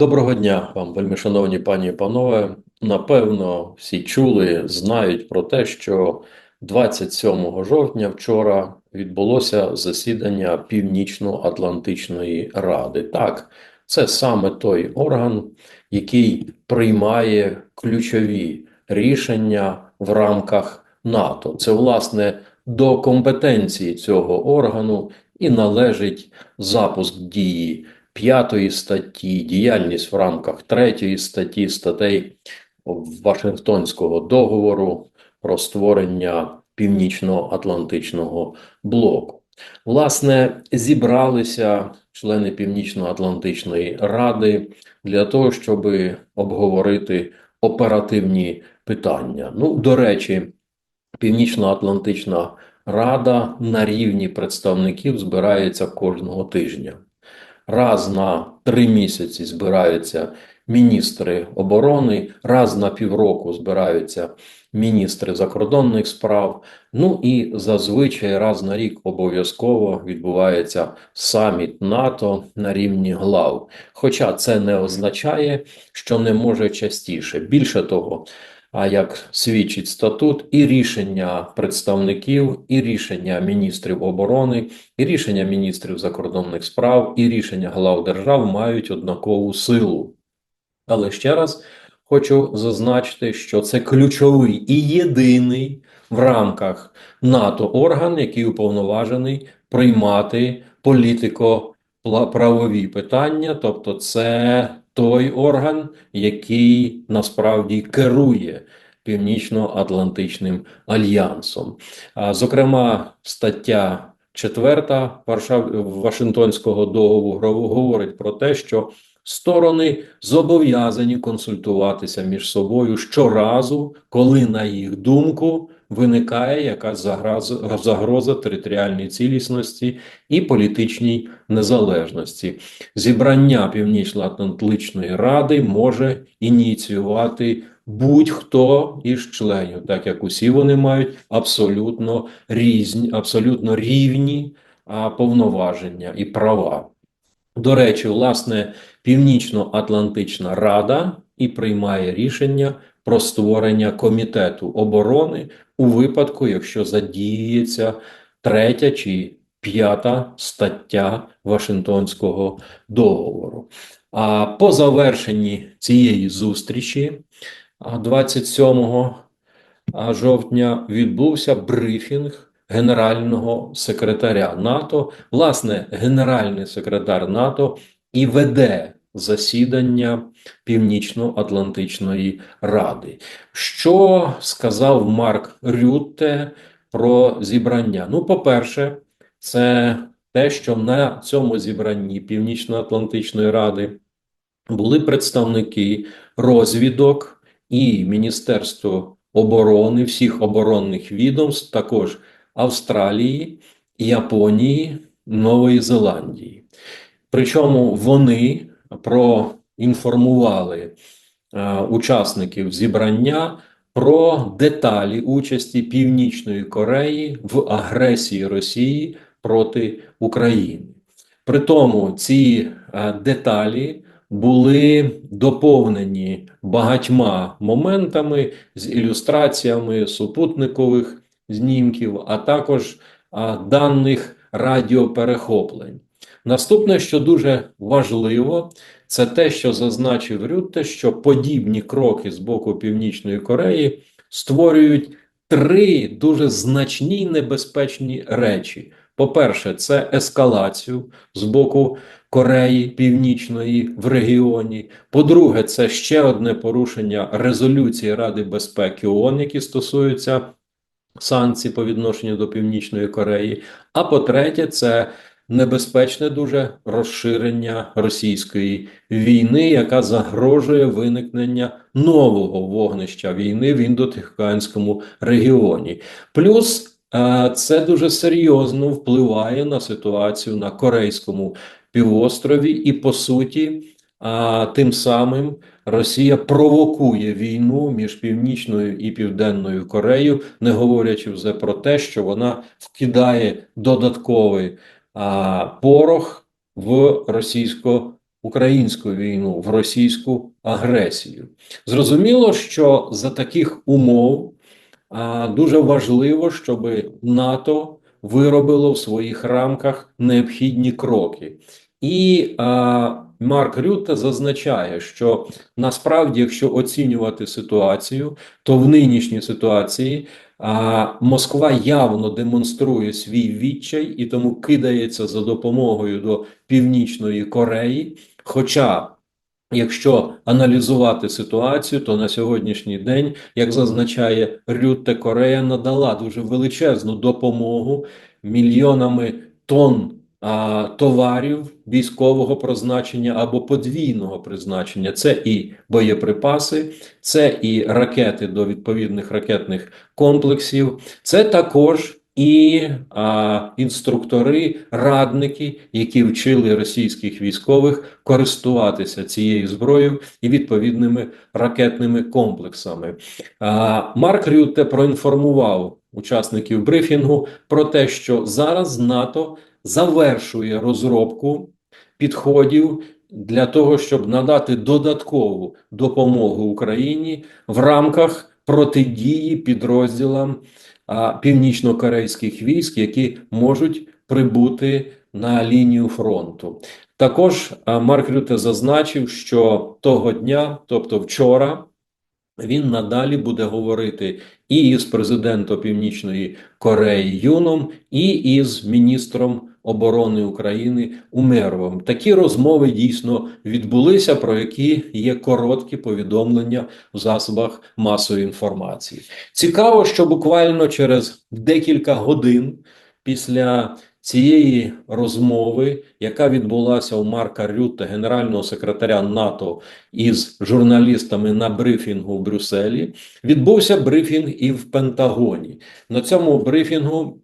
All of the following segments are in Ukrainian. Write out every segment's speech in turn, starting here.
Доброго дня вам, вельми шановні пані і панове. Напевно, всі чули, знають про те, що 27 жовтня вчора відбулося засідання Північно-Атлантичної Ради. Так, це саме той орган, який приймає ключові рішення в рамках НАТО. Це, власне, до компетенції цього органу і належить запуск дії п'ятої статті, діяльність в рамках третьої статті статей Вашингтонського договору про створення Північно-Атлантичного блоку. Власне, зібралися члени Північно-Атлантичної ради для того, щоб обговорити оперативні питання. Ну, до речі, Північно-Атлантична Рада на рівні представників збирається кожного тижня. Раз на три місяці збираються міністри оборони, раз на півроку збираються міністри закордонних справ. Ну і зазвичай раз на рік обов'язково відбувається саміт НАТО на рівні глав. Хоча це не означає, що не може частіше. Більше того. А як свідчить статут, і рішення представників, і рішення міністрів оборони, і рішення міністрів закордонних справ, і рішення глав держав мають однакову силу. Але ще раз хочу зазначити, що це ключовий і єдиний в рамках НАТО орган, який уповноважений приймати політико-правові питання, тобто це той орган, який насправді керує Північно-Атлантичним альянсом. Зокрема, стаття 4 Вашингтонського договору говорить про те, що сторони зобов'язані консультуватися між собою щоразу, коли, на їх думку, виникає якась загроза, загроза територіальній цілісності і політичній незалежності. Зібрання Північно-Атлантичної ради може ініціювати будь-хто із членів, так як усі вони мають абсолютно різні, абсолютно рівні повноваження і права. До речі, власне, Північно-Атлантична Рада і приймає рішення про створення комітету оборони у випадку, якщо задіється третя чи п'ята стаття Вашингтонського договору. А по завершенні цієї зустрічі, 27 жовтня, відбувся брифінг. Генерального секретаря НАТО, власне, генеральний секретар НАТО і веде засідання Північно-Атлантичної Ради. Що сказав Марк Рютте про зібрання? Ну, по-перше, це те, що на цьому зібранні Північно-Атлантичної Ради були представники розвідок і Міністерство оборони всіх оборонних відомств, також Австралії, Японії, Нової Зеландії. Причому вони проінформували е, учасників зібрання про деталі участі Північної Кореї в агресії Росії проти України. При тому ці е, деталі були доповнені багатьма моментами з ілюстраціями супутникових знімків, а також даних радіоперехоплень. Наступне, що дуже важливо, це те, що зазначив Рютте, що подібні кроки з боку Північної Кореї створюють три дуже значні небезпечні речі. По-перше, це ескалацію з боку Кореї Північної в регіоні. По-друге, це ще одне порушення резолюції Ради безпеки ООН, які стосуються санкцій по відношенню до Північної Кореї. А по-третє, це небезпечне дуже розширення російської війни, яка загрожує виникнення нового вогнища війни в індотихоокеанському регіоні. Плюс е, це дуже серйозно впливає на ситуацію на Корейському півострові, і по суті, тим самим Росія провокує війну між Північною і Південною Кореєю, не говорячи вже про те, що вона вкидає додатковий порох в російсько українську війну в російську агресію. Зрозуміло, що за таких умов дуже важливо, щоб НАТО виробило в своїх рамках необхідні кроки. І а, Марк Рютте зазначає, що насправді, якщо оцінювати ситуацію, то в нинішній ситуації а, Москва явно демонструє свій відчай і тому кидається за допомогою до Північної Кореї. Хоча, якщо аналізувати ситуацію, то на сьогоднішній день, як зазначає Рютте, Корея надала дуже величезну допомогу мільйонами тонн товарів військового призначення або подвійного призначення. Це і боєприпаси, це і ракети до відповідних ракетних комплексів, це також. І а, інструктори, радники, які вчили російських військових користуватися цією зброєю і відповідними ракетними комплексами. А, Марк Рютте проінформував учасників брифінгу про те, що зараз НАТО завершує розробку підходів для того, щоб надати додаткову допомогу Україні в рамках протидії підрозділам північно-корейських військ, які можуть прибути на лінію фронту. Також Марк Рюте зазначив, що того дня, тобто вчора, він надалі буде говорити і із президентом Північної Кореї Юном, і із міністром оборони України Умеровим. Такі розмови дійсно відбулися, про які є короткі повідомлення в засобах масової інформації. Цікаво, що буквально через декілька годин після цієї розмови, яка відбулася у Марка Рютте, генерального секретаря НАТО, із журналістами на брифінгу в Брюсселі, відбувся брифінг і в Пентагоні. На цьому брифінгу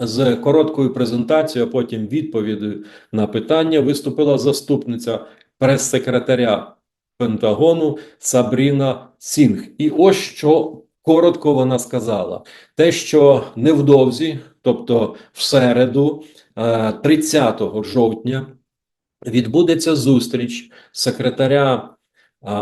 з короткою презентацією, а потім відповіддю на питання виступила заступниця прес-секретаря Пентагону Сабріна Сінг. І ось що коротко вона сказала: те, що невдовзі, тобто в середу, е, 30 жовтня, відбудеться зустріч секретаря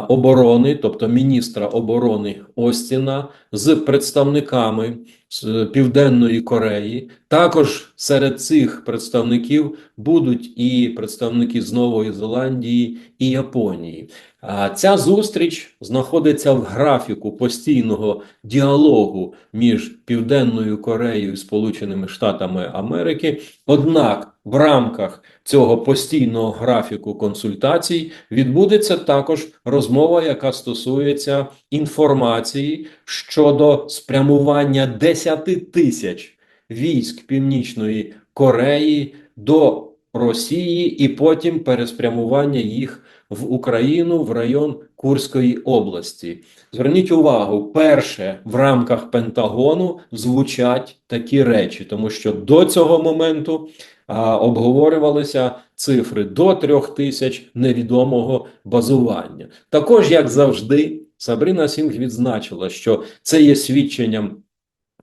оборони, тобто міністра оборони Остіна, з представниками з Південної Кореї. Також серед цих представників будуть і представники з Нової Зеландії і Японії. А ця зустріч знаходиться в графіку постійного діалогу між Південною Кореєю і Сполученими Штатами Америки. Однак в рамках цього постійного графіку консультацій відбудеться також розмова, яка стосується інформації щодо спрямування 10 тисяч військ Північної Кореї до Росії і потім переспрямування їх в Україну в район Курської області. Зверніть увагу, перше в рамках Пентагону звучать такі речі, тому що до цього моменту обговорювалися цифри до трьох тисяч невідомого базування. Також, як завжди, Сабріна Сінг відзначила, що це є свідченням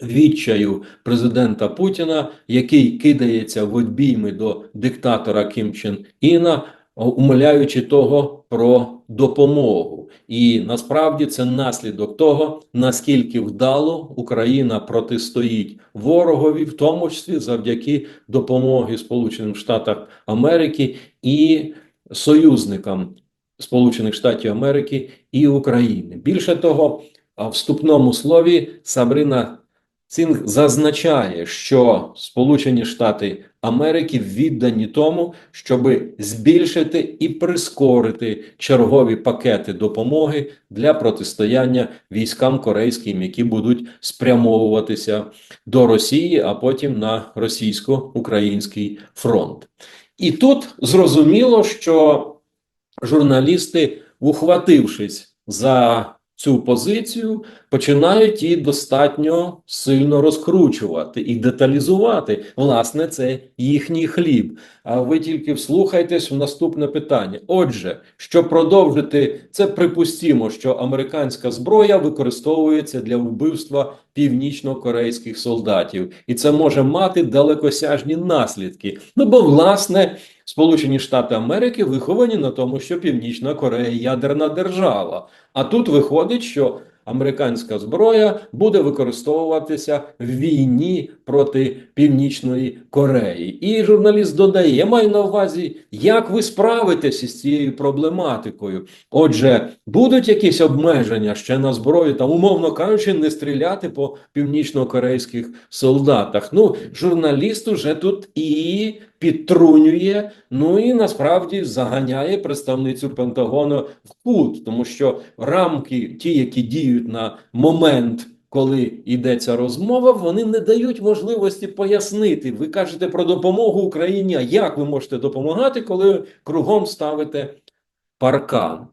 відчаю президента Путіна, який кидається в обійми до диктатора Кім Чен Іна, умоляючи того про допомогу. І насправді це наслідок того, наскільки вдало Україна протистоїть ворогові, в тому числі завдяки допомоги Сполученим Штатам Америки і союзникам Сполучених Штатів Америки і України. Більше того, в вступному слові Сабрина Цінг зазначає, що Сполучені Штати Америки віддані тому, щоб збільшити і прискорити чергові пакети допомоги для протистояння військам корейським, які будуть спрямовуватися до Росії, а потім на російсько-український фронт. І тут зрозуміло, що журналісти, ухватившись за цю позицію, починають її достатньо сильно розкручувати і деталізувати. Власне, це їхній хліб. А ви тільки вслухайтесь в наступне питання. Отже, щоб продовжити, це припустімо, що американська зброя використовується для вбивства північно-корейських солдатів, і це може мати далекосяжні наслідки. Ну бо, власне, Сполучені Штати Америки виховані на тому, що Північна Корея ядерна держава. А тут виходить, що американська зброя буде використовуватися в війні проти Північної Кореї. І журналіст додає: я маю на увазі, як ви справитеся з цією проблематикою. Отже, будуть якісь обмеження ще на зброю, там, умовно кажучи, не стріляти по північно-корейських солдатах. Ну, журналіст уже тут і підтрунює, ну і насправді заганяє представницю Пентагону в кут, тому що рамки, ті, які діють на момент. Коли йдеться розмова, вони не дають можливості пояснити. Ви кажете про допомогу Україні. А як ви можете допомагати, коли кругом ставите паркан?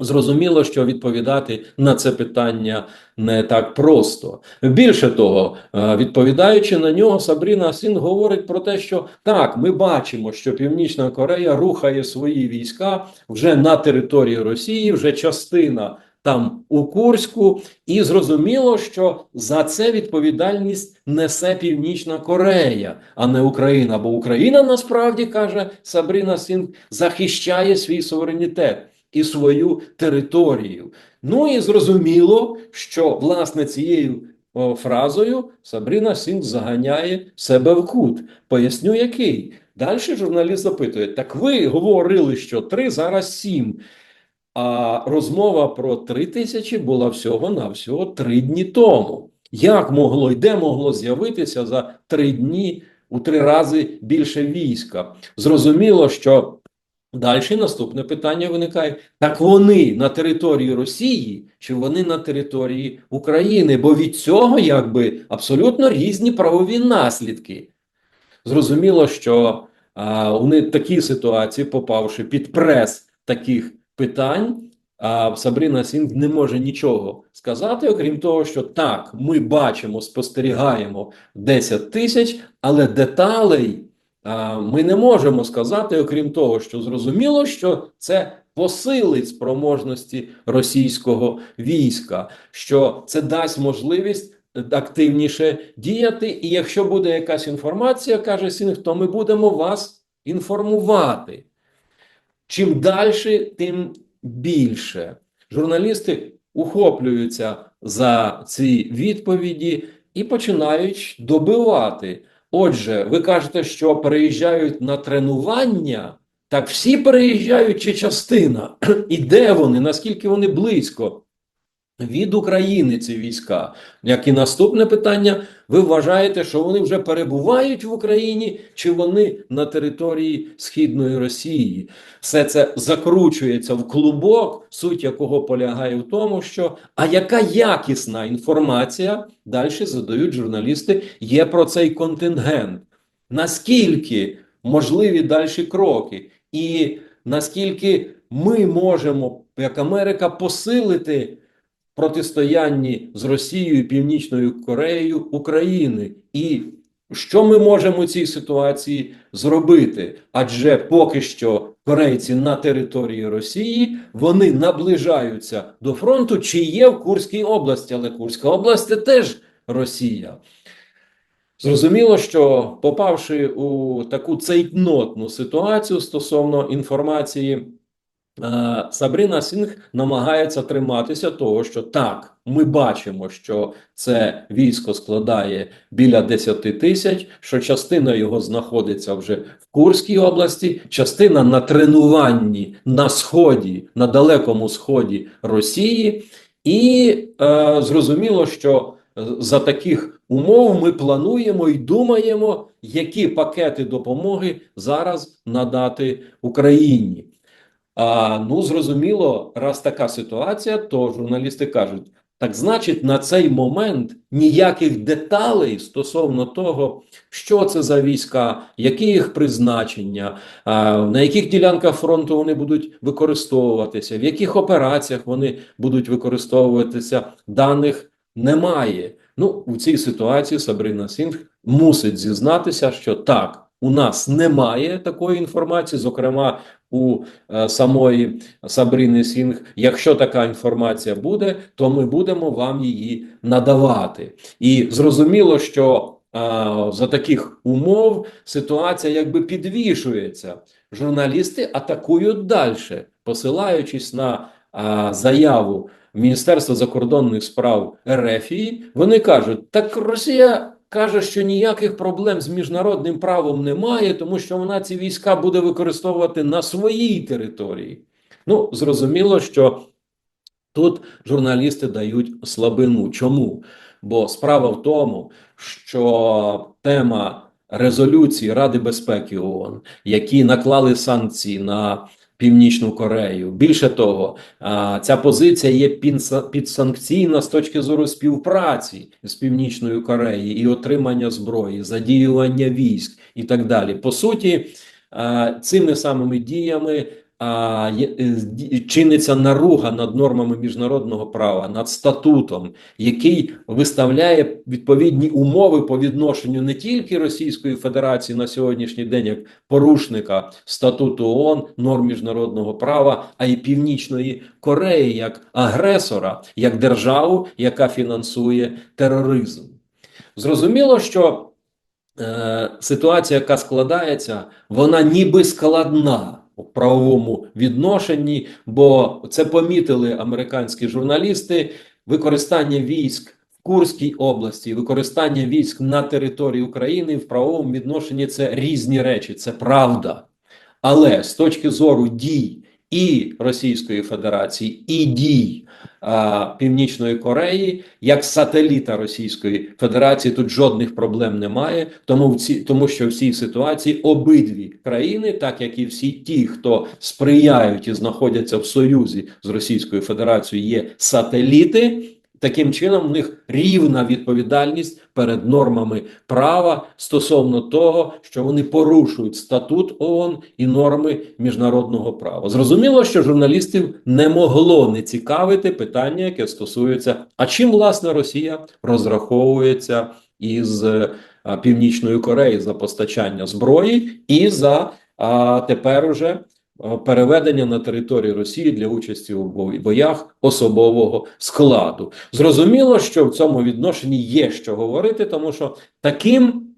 Зрозуміло, що відповідати на це питання не так просто. Більше того, е, відповідаючи на нього, Сабріна Сін говорить про те, що так, ми бачимо, що Північна Корея рухає свої війська вже на території Росії, вже частина там у Курську, і зрозуміло, що за це відповідальність несе Північна Корея, а не Україна. Бо Україна насправді каже Сабріна Сін, захищає свій суверенітет і свою територію. Ну і зрозуміло, що власне цією фразою Сабріна Сінг заганяє себе в кут. Поясню, який. Далі журналіст запитує: так ви говорили, що три, зараз сім. А розмова про три тисячі була всього-навсього три дні тому. Як могло й де могло з'явитися за три дні у три рази більше війська? Зрозуміло, що Далі наступне питання виникає: так вони на території Росії чи вони на території України? Бо від цього якби абсолютно різні правові наслідки. Зрозуміло, що а, вони такі ситуації, попавши під прес таких питань, а Сабріна Сінг не може нічого сказати, окрім того, що так, ми бачимо, спостерігаємо 10 тисяч, але деталей. А, Ми не можемо сказати, окрім того, що зрозуміло, що це посилить спроможності російського війська, що це дасть можливість активніше діяти. І якщо буде якась інформація, каже Сінг, то ми будемо вас інформувати. Чим далі, тим більше. Журналісти ухоплюються за ці відповіді і починають добивати. Отже, ви кажете, що переїжджають на тренування, так всі переїжджають чи частина? І де вони? Наскільки вони близько від України ці війська? Як і наступне питання, ви вважаєте, що вони вже перебувають в Україні, чи вони на території Східної Росії? Все це закручується в клубок, суть якого полягає в тому, що а яка якісна інформація далі задають журналісти, є про цей контингент. Наскільки можливі далі кроки, і наскільки ми можемо, як Америка, посилити протистоянні з Росією Північною Кореєю України, і що ми можемо у цій ситуації зробити? Адже поки що корейці на території Росії вони наближаються до фронту, чи є в Курській області, але Курська область теж Росія. Зрозуміло, що попавши у таку цейтнотну ситуацію стосовно інформації, Сабріна Сінг намагається триматися того, що так, ми бачимо, що це військо складає біля 10 тисяч, що частина його знаходиться вже в Курській області, частина на тренуванні на сході, на далекому сході Росії, і е, зрозуміло, що за таких умов ми плануємо і думаємо, які пакети допомоги зараз надати Україні. А, Ну, зрозуміло, раз така ситуація, то журналісти кажуть: так значить, на цей момент ніяких деталей стосовно того, що це за війська, які їх призначення, а, на яких ділянках фронту вони будуть використовуватися, в яких операціях вони будуть використовуватися, даних немає. Ну, у цій ситуації Сабрина Сінг мусить зізнатися, що так, у нас немає такої інформації, зокрема у е, самої Сабрини Сінг. Якщо така інформація буде, то ми будемо вам її надавати. І зрозуміло, що а, за таких умов ситуація якби підвішується. Журналісти атакують далі, посилаючись на а, заяву Міністерства закордонних справ РФ, вони кажуть, так Росія каже, що ніяких проблем з міжнародним правом немає, тому що вона ці війська буде використовувати на своїй території. Ну, зрозуміло, що тут журналісти дають слабину. Чому? Бо справа в тому, що тема резолюції Ради безпеки ООН, які наклали санкції на Північну Корею. Більше того, ця позиція є підса- підсанкційна з точки зору співпраці з Північною Кореєю і отримання зброї, задіювання військ і так далі. По суті, цими самими діями чиниться наруга над нормами міжнародного права, над статутом, який виставляє відповідні умови по відношенню не тільки Російської Федерації на сьогоднішній день як порушника статуту ООН, норм міжнародного права, а й Північної Кореї як агресора, як державу, яка фінансує тероризм. Зрозуміло, що е, ситуація, яка складається, вона ніби складна правовому відношенні, бо це помітили американські журналісти. Використання військ в Курській області, використання військ на території України в правовому відношенні це різні речі, це правда. Але з точки зору дій і Російської Федерації, і дій а, Північної Кореї, як сателіта Російської Федерації, тут жодних проблем немає. Тому в ці, тому що в цій ситуації обидві країни, так як і всі ті, хто сприяють і знаходяться в союзі з Російською Федерацією, є сателіти. Таким чином, в них рівна відповідальність перед нормами права стосовно того, що вони порушують статут ООН і норми міжнародного права. Зрозуміло, що журналістів не могло не цікавити питання, яке стосується, а чим власне Росія розраховується із е, а, Північної Кореї за постачання зброї і за а, тепер уже переведення на територію Росії для участі у боях особового складу. Зрозуміло, що в цьому відношенні є що говорити, тому що таким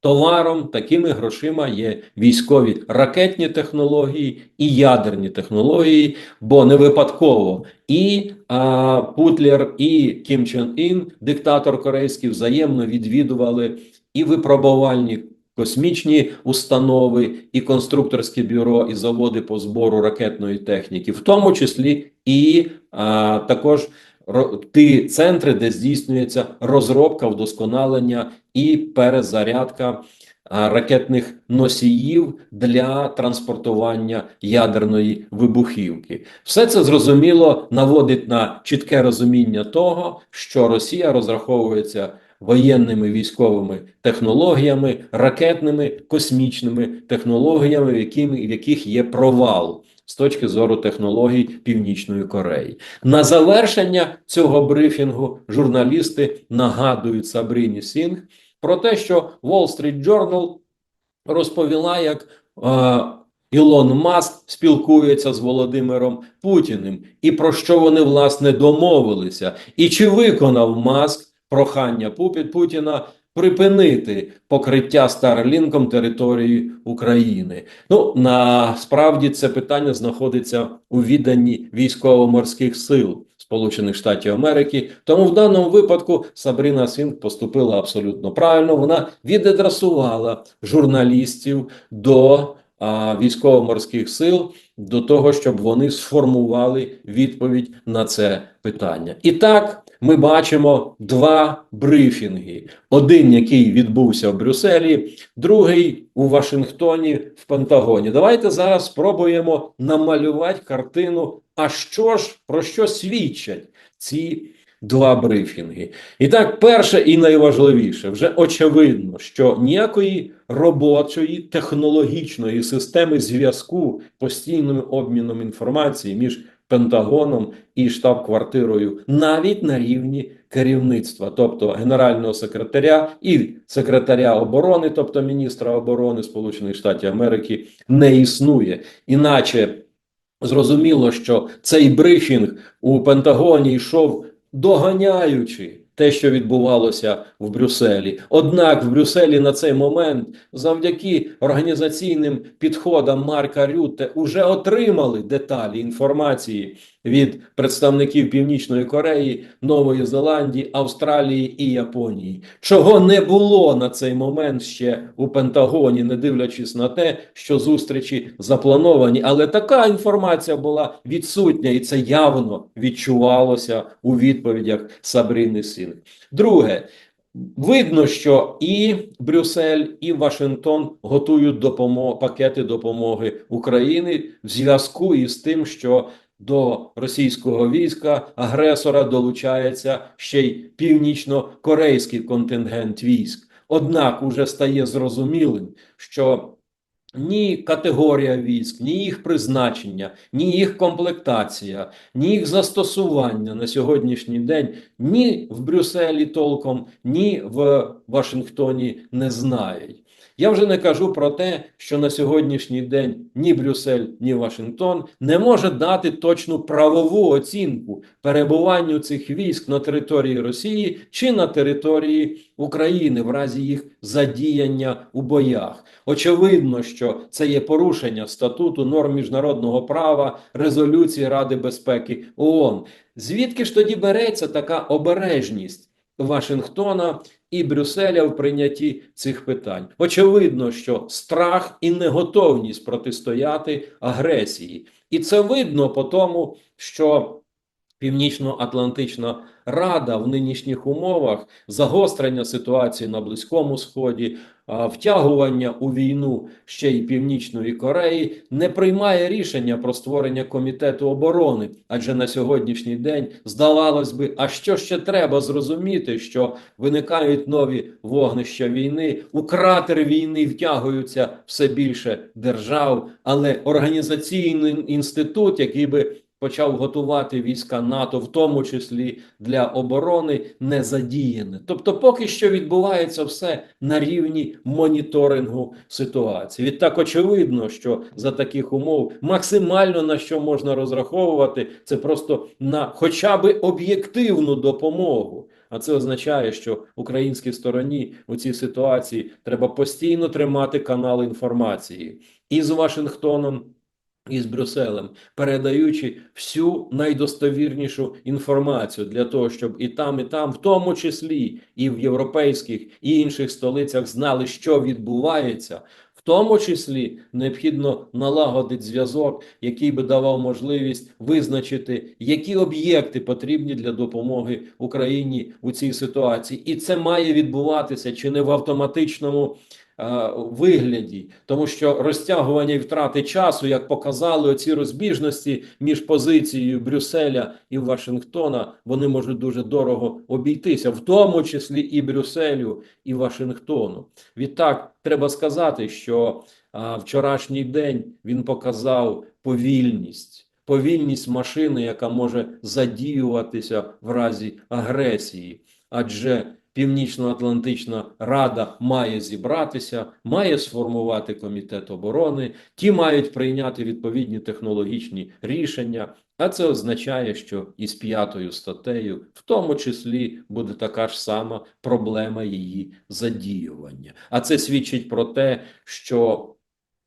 товаром, такими грошима є військові ракетні технології і ядерні технології, бо не випадково і а, Путлер, і Кім Чен Ін, диктатор корейський, взаємно відвідували і випробувальні космічні установи, і конструкторське бюро, і заводи по збору ракетної техніки, в тому числі і а, також ті центри, де здійснюється розробка, вдосконалення і перезарядка ракетних носіїв для транспортування ядерної вибухівки. Все це зрозуміло наводить на чітке розуміння того, що Росія розраховується воєнними військовими технологіями, ракетними космічними технологіями, в, якими, в яких є провал з точки зору технологій Північної Кореї. На завершення цього брифінгу журналісти нагадують Сабріні Сінг про те, що Wall Street Journal розповіла, як е, Ілон Маск спілкується з Володимиром Путіним, і про що вони власне домовилися, і чи виконав Маск прохання Путіна припинити покриття Старлінком території України. Ну насправді це питання знаходиться у відданні військово-морських сил Сполучених Штатів Америки. Тому в даному випадку Сабріна Сінг поступила абсолютно правильно. Вона відадресувала журналістів до військово-морських сил до того, щоб вони сформували відповідь на це питання. І так ми бачимо два брифінги: один, який відбувся в Брюсселі, другий у Вашингтоні в Пентагоні. Давайте зараз спробуємо намалювати картину. А що ж про що свідчать ці два брифінги? І так, перше і найважливіше, вже очевидно, що ніякої робочої технологічної системи зв'язку постійним обміном інформації між Пентагоном і штаб-квартирою навіть на рівні керівництва, тобто генерального секретаря і секретаря оборони, тобто міністра оборони Сполучених Штатів Америки, не існує. Іначе зрозуміло, що цей брифінг у Пентагоні йшов доганяючи те, що відбувалося в Брюсселі. Однак в Брюсселі на цей момент, завдяки організаційним підходам Марка Рютте, уже отримали деталі інформації від представників Північної Кореї, Нової Зеландії, Австралії і Японії, чого не було на цей момент ще у Пентагоні, не дивлячись на те, що зустрічі заплановані, але така інформація була відсутня, і це явно відчувалося у відповідях Сабріни Син. Друге. Видно, що і Брюссель, і Вашингтон готують допомог, пакети допомоги України в зв'язку із тим, що до російського війська агресора долучається ще й північно-корейський контингент військ. Однак уже стає зрозумілим, що ні категорія військ, ні їх призначення, ні їх комплектація, ні їх застосування на сьогоднішній день ні в Брюсселі толком, ні в Вашингтоні не знають. Я вже не кажу про те, що на сьогоднішній день ні Брюссель, ні Вашингтон не може дати точну правову оцінку перебуванню цих військ на території Росії чи на території України в разі їх задіяння у боях. Очевидно, що це є порушення статуту норм міжнародного права, резолюції Ради безпеки ООН. Звідки ж тоді береться така обережність? Вашингтона і Брюсселя в прийнятті цих питань. Очевидно, що страх і неготовність протистояти агресії, і це видно по тому, що Північно-Атлантична Рада в нинішніх умовах загострення ситуації на Близькому Сході, втягування у війну ще й Північної Кореї не приймає рішення про створення комітету оборони. Адже на сьогоднішній день здавалось би, а що ще треба зрозуміти, що виникають нові вогнища війни, у кратер війни втягуються все більше держав, але організаційний інститут, який би почав готувати війська НАТО, в тому числі для оборони, не задіяне. Тобто, поки що відбувається все на рівні моніторингу ситуації. Відтак, очевидно, що за таких умов максимально на що можна розраховувати, це просто на хоча би об'єктивну допомогу. А це означає, що українській стороні у цій ситуації треба постійно тримати канал інформації і з Вашингтоном із Брюсселем, передаючи всю найдостовірнішу інформацію для того, щоб і там, і там, в тому числі і в європейських і інших столицях, знали, що відбувається. В тому числі необхідно налагодити зв'язок, який би давав можливість визначити, які об'єкти потрібні для допомоги Україні у цій ситуації, і це має відбуватися чи не в автоматичному вигляді, тому що розтягування і втрати часу, як показали оці розбіжності між позицією Брюсселя і Вашингтона, вони можуть дуже дорого обійтися, в тому числі і Брюсселю, і Вашингтону. Відтак треба сказати, що а, вчорашній день він показав повільність. Повільність машини, яка може задіюватися в разі агресії, адже Північно-Атлантична Рада має зібратися, має сформувати комітет оборони, ті мають прийняти відповідні технологічні рішення. А це означає, що із п'ятою статтею, в тому числі, буде така ж сама проблема її задіювання. А це свідчить про те, що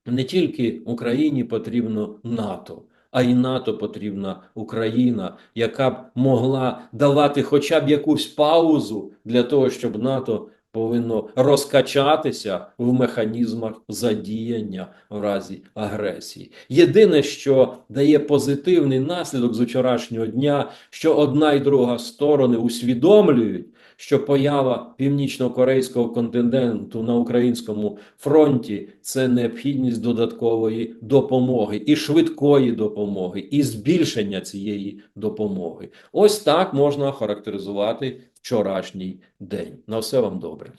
не тільки Україні потрібно НАТО а і НАТО потрібна Україна, яка б могла давати хоча б якусь паузу для того, щоб НАТО повинно розкачатися в механізмах задіяння в разі агресії. Єдине, що дає позитивний наслідок з вчорашнього дня, що одна і друга сторони усвідомлюють що поява північно-корейського контингенту на українському фронті це необхідність додаткової допомоги і швидкої допомоги, і збільшення цієї допомоги. Ось так можна характеризувати вчорашній день. На все вам добре.